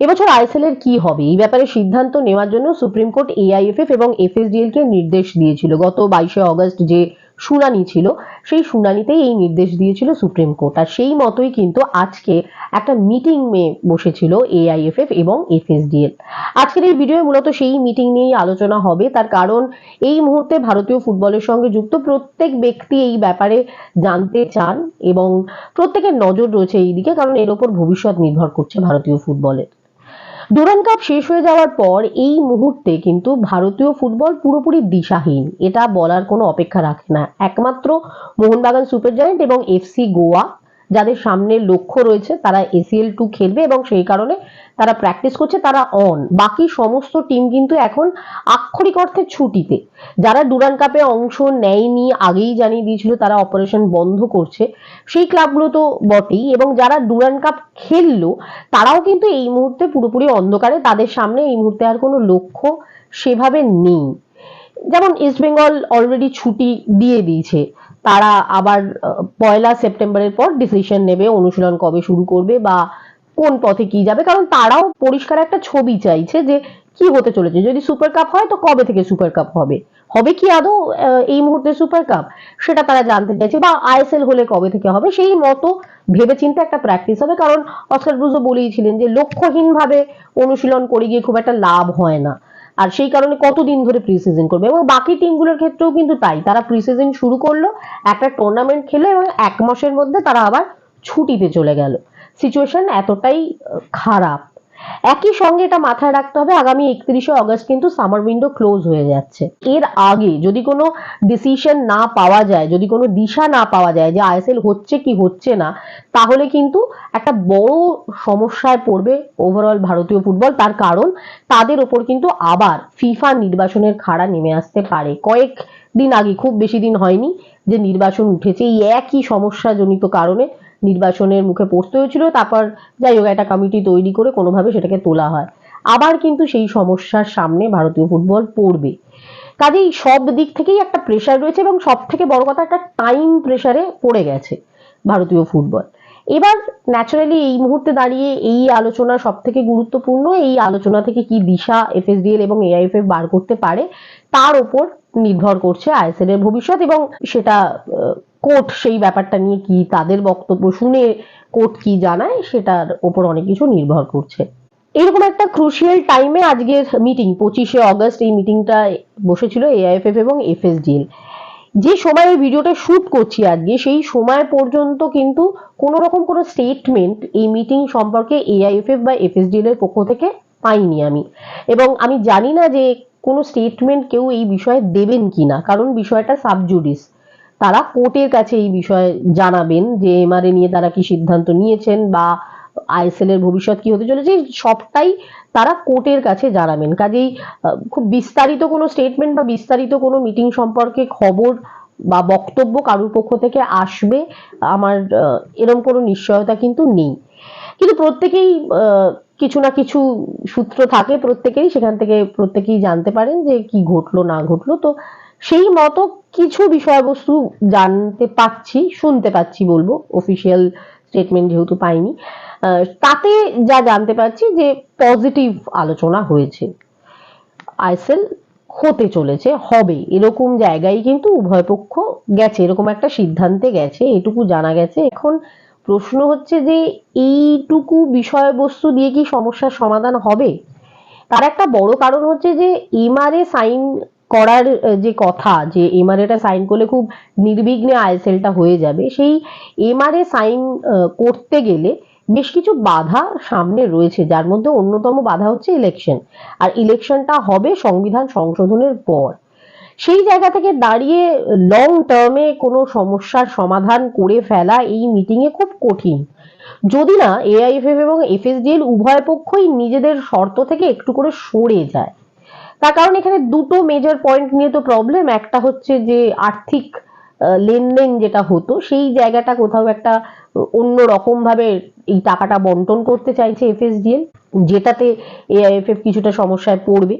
এবছর আইএসএল এর কি হবে? এই ব্যাপারে সিদ্ধান্ত নেওয়ার জন্য সুপ্রিম কোর্ট এআইএফএফ এবং এফএসডিএল কে নির্দেশ দিয়েছিল। গত বাইশে অগস্ট যে শুনানি ছিল, সেই শুনানিতেই এই নির্দেশ দিয়েছিল সুপ্রিম কোর্ট। আর সেই মতোই কিন্তু আজকে একটা মিটিং মে বসেছিল এআইএফএফ এবং এফএসডিএল। আজকের এই ভিডিও মূলত সেই মিটিং নিয়েই আলোচনা হবে। তার কারণ, এই মুহূর্তে ভারতীয় ফুটবলের সঙ্গে যুক্ত প্রত্যেক ব্যক্তি এই ব্যাপারে জানতে চান এবং প্রত্যেকের নজর রয়েছে এই দিকে কারণ এর ওপর ভবিষ্যৎ নির্ভর করছে ভারতীয় ফুটবলের। ডুরান কাপ শেষ হয়ে যাওয়ার পর এই মুহূর্তে কিন্তু ভারতীয় ফুটবল পুরোপুরি দিশাহীন। এটা বলার কোনো অপেক্ষা রাখে না। একমাত্র মোহনবাগান সুপার জায়েন্ট এবং এফসি গোয়া। যাদের সামনে লক্ষ্য রয়েছে, তারা এসিএল টু খেলবে এবং সেই কারণে তারা প্র্যাকটিস করছে, তারা অন বাকি সমস্ত টিম কিন্তু এখন আক্ষরিক অর্থে ছুটিতে। যারা ডুরান কাপে অংশ নেয়নি, আগেই জানিয়ে দিয়েছিল তারা অপারেশন বন্ধ করছে, সেই ক্লাবগুলো তো বটেই এবং যারা ডুরান কাপ খেললো, তারাও কিন্তু এই মুহূর্তে পুরোপুরি অন্ধকারে, তাদের সামনে এই মুহূর্তে আর কোনো লক্ষ্য সেভাবে নেই। যেমন ইস্ট বেঙ্গল অলরেডি ছুটি দিয়ে দিয়েছে। তারা আবার পয়লা সেপ্টেম্বরের পর ডিসিশন নেবে অনুশীলন কবে শুরু করবে বা কোন পথে কি যাবে। কারণ তারাও পরিষ্কার একটা ছবি চাইছে যে কি হতে চলেছে। যদি সুপার কাপ হয় তো কবে থেকে সুপার কাপ হবে? হবে কি আদৌ এই মুহূর্তে সুপার কাপ সেটা তারা জানতে চাইছে বা আইএসএল হলে কবে থেকে হবে সেই মতো ভেবেচিন্তে একটা প্র্যাকটিস হবে। কারণ অস্কার ব্রুজো বলেইছিলেন যে লক্ষ্যহীন ভাবে অনুশীলন করে গিয়ে খুব একটা লাভ হয় না। আর সেই কারণে কতদিন ধরে প্রি সিজন করবে এবং বাকি টিমগুলোর ক্ষেত্রেও কিন্তু তাই। তারা প্রি সিজন শুরু করল, একটা টুর্নামেন্ট খেলে এবং এক মাসের মধ্যে তারা আবার ছুটিতে চলে গেল। সিচুয়েশন এতটাই খারাপ। একই সঙ্গে এটা মাথায় রাখতে হবে, আগামী একত্রিশে অগস্ট কিন্তু সামার উইন্ডো ক্লোজ হয়ে যাচ্ছে। এর আগে যদি কোনো ডিসিশন না পাওয়া যায়, যদি কোনো দিশা না পাওয়া যায় যে আইএসএল হচ্ছে কি হচ্ছে না, তাহলে কিন্তু একটা বড় সমস্যায় পড়বে ওভারঅল ভারতীয় ফুটবল তার কারণ, তাদের ওপর কিন্তু আবার ফিফা নির্বাচনের খাড়া নেমে আসতে পারে। কয়েক দিন আগে, খুব বেশি দিন হয়নি যে নির্বাচন উঠেছে। এই একই সমস্যাজনিত কারণে নির্বাচনের মুখে পড়তে হয়েছিল, তারপর যাই হোক, একটা কমিটি তৈরি করে কোনোভাবে সেটাকে তোলা হয়। আবার কিন্তু সেই সমস্যার সামনে ভারতীয় ফুটবল পড়বে। কাজেই সব দিক থেকেই একটা প্রেশার রয়েছে এবং সব থেকে বড় কথা একটা টাইম প্রেশারে পড়ে গেছে ভারতীয় ফুটবল। এবার ন্যাচারালি এই মুহূর্তে দাঁড়িয়ে এই আলোচনা সব থেকে গুরুত্বপূর্ণ, এই আলোচনা থেকে কি দিশা এফএসডিএল এবং এআইএফএফ বার করতে পারে, তার ওপর নির্ভর করছে আইএসএল এর ভবিষ্যৎ এবং সেটা কোর্ট সেই ব্যাপারটা নিয়ে কি তাদের বক্তব্য শুনে কোর্ট কি জানায় সেটার ওপর অনেক কিছু নির্ভর করছে। এরকম একটা ক্রুশিয়াল টাইমে আজকের মিটিং পঁচিশে অগস্ট এই মিটিংটা বসেছিল এআইএফএফ এবং এফএসডিএল যে সময় এই ভিডিওটা শুট করছি আজকে, সেই সময় পর্যন্ত কিন্তু কোনো রকম কোনো স্টেটমেন্ট এই মিটিং সম্পর্কে এআইএফএফ বা এফএসডিএল এর পক্ষ থেকে পাইনি আমি। এবং আমি জানি না যে কোনো স্টেটমেন্ট কেউ এই বিষয়ে দেবেন কিনা, কারণ বিষয়টা সাবজুডিস তারা কোর্টের কাছে এই বিষয়ে জানাবেন যে এমআরএ নিয়ে তারা কি সিদ্ধান্ত নিয়েছেন বা আইএসএল এর ভবিষ্যৎ কি হতে চলেছে সবটাই তারা কোর্টের কাছে জানাবেন। কাজেই খুব বিস্তারিত কোনো স্টেটমেন্ট বা বিস্তারিত কোনো মিটিং সম্পর্কে খবর বা বক্তব্য কারুর পক্ষ থেকে আসবে, আমার এরম কোনো নিশ্চয়তা কিন্তু নেই। কিন্তু প্রত্যেকেই কিছু না কিছু সূত্র থাকে প্রত্যেকেরই সেখান থেকে প্রত্যেকেই জানতে পারেন যে কি ঘটলো না ঘটলো। তো সেই মতো কিছু বিষয়বস্তু জানতে পাচ্ছি, শুনতে পাচ্ছি বলব অফিসিয়াল স্টেটমেন্ট যেহেতু পাইনি। তাতে যা জানতে পারছি যে পজিটিভ আলোচনা হয়েছে। আইসেল হতে চলেছে, হবে। এরকম জায়গায় কিন্তু উভয় পক্ষ গেছে, এরকম একটা সিদ্ধান্তে গেছে, এটুকু জানা গেছে। এখন প্রশ্ন হচ্ছে যে এইটুকু বিষয়বস্তু দিয়ে কি সমস্যার সমাধান হবে? তার একটা বড় কারণ হচ্ছে যে এমআরএ সাইন করার যে কথা, যে এমআরএটা সাইন করলে খুব নির্বিঘ্নে আইএসএলটা হয়ে যাবে, সেই এমআরএ সাইন করতে গেলে বেশ কিছু বাধা সামনে রয়েছে, যার মধ্যে অন্যতম বাধা হচ্ছে ইলেকশন আর ইলেকশনটা হবে সংবিধান সংশোধনের পর। সেই জায়গা থেকে দাঁড়িয়ে লং টার্মে কোনো সমস্যার সমাধান করে ফেলা এই মিটিংয়ে খুব কঠিন। যদি না এআইএফএফ এবং এফএসডিএল উভয় পক্ষই নিজেদের শর্ত থেকে একটু করে সরে যায়। তার কারণ এখানে দুটো মেজর পয়েন্ট নিয়ে তো প্রবলেম একটা হচ্ছে যে আর্থিক লেনদেন যেটা হতো, সেই জায়গাটা কোথাও একটা অন্য রকম ভাবে এই টাকাটা বন্টন করতে চাইছে এফএসডিএল যেটাতে এআইএফএফ কিছুটা সমস্যায় পড়বে।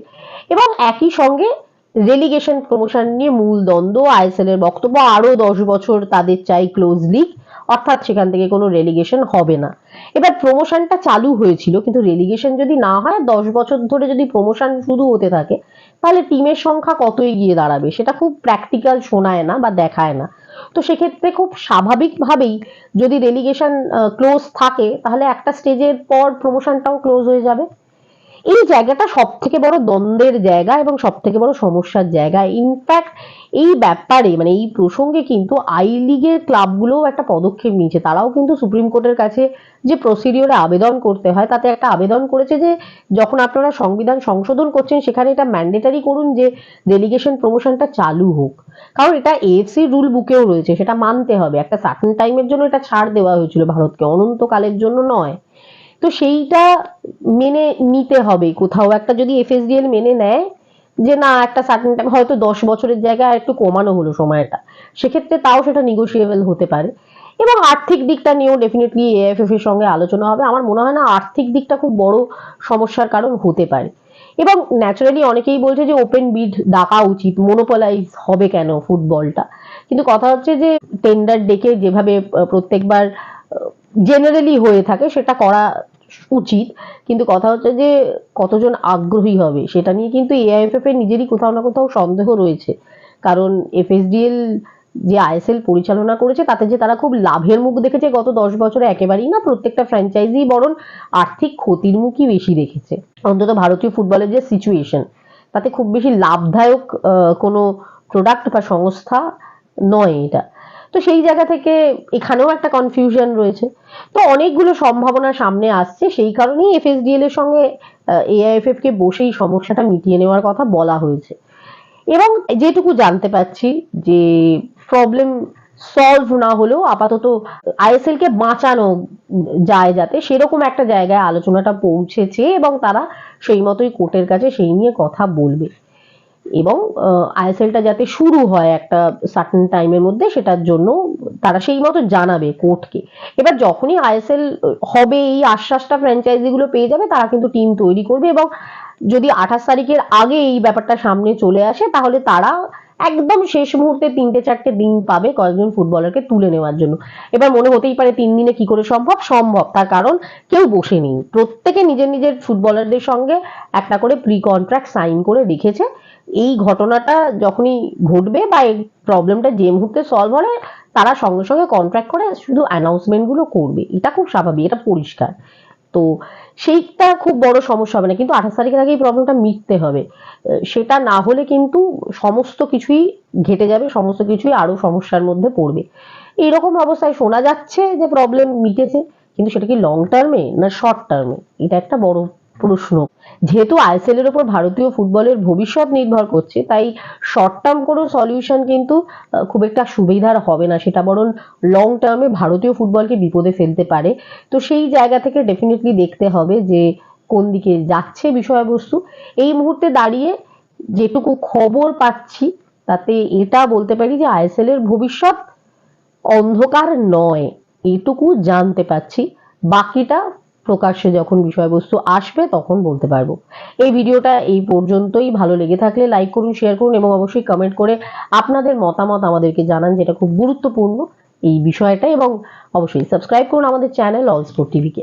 এবং একই সঙ্গে রেলিগেশন প্রমোশন নিয়ে মূল দ্বন্দ্ব আইএসএল এর বক্তব্য, আরও দশ বছর তাদের চাই ক্লোজ লিগ অর্থাৎ সেখান থেকে কোনো রেলিগেশন হবে না। এবার প্রমোশনটা চালু হয়েছিল, কিন্তু রেলিগেশন যদি না হয়, দশ বছর ধরে যদি প্রমোশন শুরু হতে থাকে, তাহলে টিমের সংখ্যা কত এগিয়ে দাঁড়াবে? সেটা খুব প্র্যাকটিক্যাল শোনায় না বা দেখায় না। তো সেক্ষেত্রে খুব স্বাভাবিকভাবেই যদি রেলিগেশন ক্লোজ থাকে, তাহলে একটা স্টেজের পর প্রমোশনটাও ক্লোজ হয়ে যাবে। এই জায়গাটা সব থেকে বড় দ্বন্দ্বের জায়গা এবং সব থেকে বড় সমস্যার জায়গা। ইনফ্যাক্ট এই ব্যাপারে মানে এই প্রসঙ্গে কিন্তু আই লিগের ক্লাবগুলোও একটা পদক্ষেপ নিয়েছে। তারাও কিন্তু সুপ্রিম কোর্টের কাছে যে প্রসিডিওরে আবেদন করতে হয়, তাতে একটা আবেদন করেছে যে যখন আপনারা সংবিধান সংশোধন করছেন, সেখানে এটা ম্যান্ডেটারি করুন যে ডেলিগেশন প্রমোশনটা চালু হোক। কারণ এটা এএফসি রুল বুকেও রয়েছে, সেটা মানতে হবে। একটা সার্টেন টাইমের জন্য এটা ছাড় দেওয়া হয়েছিল ভারতকে। অনন্তকালের জন্য নয়। তো সেইটা মেনে নিতে হবে। কোথাও একটা যদি এফএসডিএল মেনে নেয়, যে না, একটা সার্টেন টাইম হয়তো দশ বছরের জায়গায় একটু কমানো হলো সময়টা। সেক্ষেত্রে তাও সেটা নিগোসিয়েবল হতে পারে। এবং আর্থিক দিকটা নিয়েও ডেফিনেটলি এএফএফ এর সঙ্গে আলোচনা হবে। আমার মনে হয় না আর্থিক দিকটা খুব বড় সমস্যার কারণ হতে পারে। এবং ন্যাচারালি অনেকেই বলছে যে ওপেন বিড ডাকা উচিত মনোপলাইজ হবে কেন ফুটবলটা কিন্তু কথা হচ্ছে যে টেন্ডার ডেকে যেভাবে প্রত্যেকবার জেনারেলি হয়ে থাকে, সেটা করা উচিত। কিন্তু কথা হচ্ছে যে, কতজন আগ্রহী হবে, সেটা নিয়ে কিন্তু এআইএফএফ এর নিজেরই কোথাও না কোথাও সন্দেহ রয়েছে। কারণ এফএসডিএল যে আইএসএল পরিচালনা করেছে, তাতে যে তারা খুব লাভের মুখ দেখেছে, গত দশ বছরে একেবারেই না, প্রত্যেকটা ফ্র্যাঞ্চাইজি বরং আর্থিক ক্ষতির মুখই বেশি দেখেছে। অন্তত ভারতীয় ফুটবলের যে সিচুয়েশন তাতে খুব বেশি লাভদায়ক কোনো প্রোডাক্ট বা সংস্থা নয় এটা। তো সেই জায়গা থেকে এখানেও একটা কনফিউশন রয়েছে। তো অনেকগুলো সম্ভাবনা সামনে আসছে, সেই কারণেই এফএসডিএল এর সঙ্গে এআইএফএফ কে বসেই সমস্যাটা মিটিয়ে নেওয়ার কথা বলা হয়েছে। এবং যেটুকু জানতে পাচ্ছি যে প্রবলেম সলভ না হলেও আপাতত আইএসএল কে বাঁচানো যায় যাতে সেরকম একটা জায়গায় আলোচনাটা পৌঁছেছে এবং তারা সেই মতোই কোর্টের কাছে সেই নিয়ে কথা বলবে। এবং আইএসএলটা যাতে শুরু হয় একটা সার্টেন টাইমের মধ্যে সেটার জন্য তারা সেই মতো জানাবে কোর্টকে। এবার যখনই আইএসএল হবে এই আশ্বাসটা ফ্র্যাঞ্চাইজিগুলো পেয়ে যাবে, তারা কিন্তু টিম তৈরি করবে এবং যদি আঠাশ তারিখের আগে এই ব্যাপারটা সামনে চলে আসে, তাহলে তারা একদম শেষ মুহূর্তে তিনটে চারটে দিন পাবে কয়েকজন ফুটবলারকে তুলে নেওয়ার জন্য। এবার মনে হতেই পারে তিন দিনে কি করে সম্ভব? সম্ভব। তার কারণ কেউ বসে নেই প্রত্যেকে নিজের নিজের ফুটবলারদের সঙ্গে একটা করে প্রি কন্ট্রাক্ট সাইন করে রেখেছে। এই ঘটনাটা যখনই ঘটবে বা এই প্রবলেমটা যে মুহূর্তে সলভ হবে, তারা সঙ্গে সঙ্গে কন্ট্রাক্ট করে শুধু অ্যানাউন্সমেন্টগুলো করবে। এটা খুব স্বাভাবিক, এটা পরিষ্কার। তো সেইটা খুব বড় সমস্যা হবে না। কিন্তু আঠাশ তারিখের আগে এই প্রবলেমটা মিটতে হবে। সেটা না হলে কিন্তু সমস্ত কিছুই ঘেটে যাবে, সমস্ত কিছুই আরও সমস্যার মধ্যে পড়বে। এরকম অবস্থায় শোনা যাচ্ছে যে প্রবলেম মিটেছে, কিন্তু সেটা কি লং টার্মে না শর্ট টার্মে এটা একটা বড় প্রশ্ন যেহেতু আইএসএল এর উপর ভারতীয় ফুটবলের ভবিষ্যৎ নির্ভর করছে, তাই শর্ট টার্ম কোনো সলিউশন কিন্তু খুব একটা সুবিধার হবে না। সেটা বরং লং টার্মে ভারতীয় ফুটবলকে বিপদে ফেলতে পারে। তো সেই জায়গা থেকে ডেফিনেটলি দেখতে হবে যে, কোন দিকে যাচ্ছে বিষয়বস্তু। এই মুহূর্তে দাঁড়িয়ে যেটুকু খবর পাচ্ছি, তাতে এটা বলতে পারি যে আইএসএল এর ভবিষ্যৎ অন্ধকার নয়, এটুকু জানতে পাচ্ছি বাকিটা প্রকাশ্যে যখন বিষয়বস্তু আসবে তখন বলতে পারব। এই ভিডিওটা এই পর্যন্তই। ভালো লেগে থাকলে লাইক করুন শেয়ার করুন এবং অবশ্যই কমেন্ট করে আপনাদের মতামত আমাদেরকে জানান যেটা খুব গুরুত্বপূর্ণ এই বিষয়টা এবং অবশ্যই সাবস্ক্রাইব করুন আমাদের চ্যানেল অল স্পোর্ট টিভিকে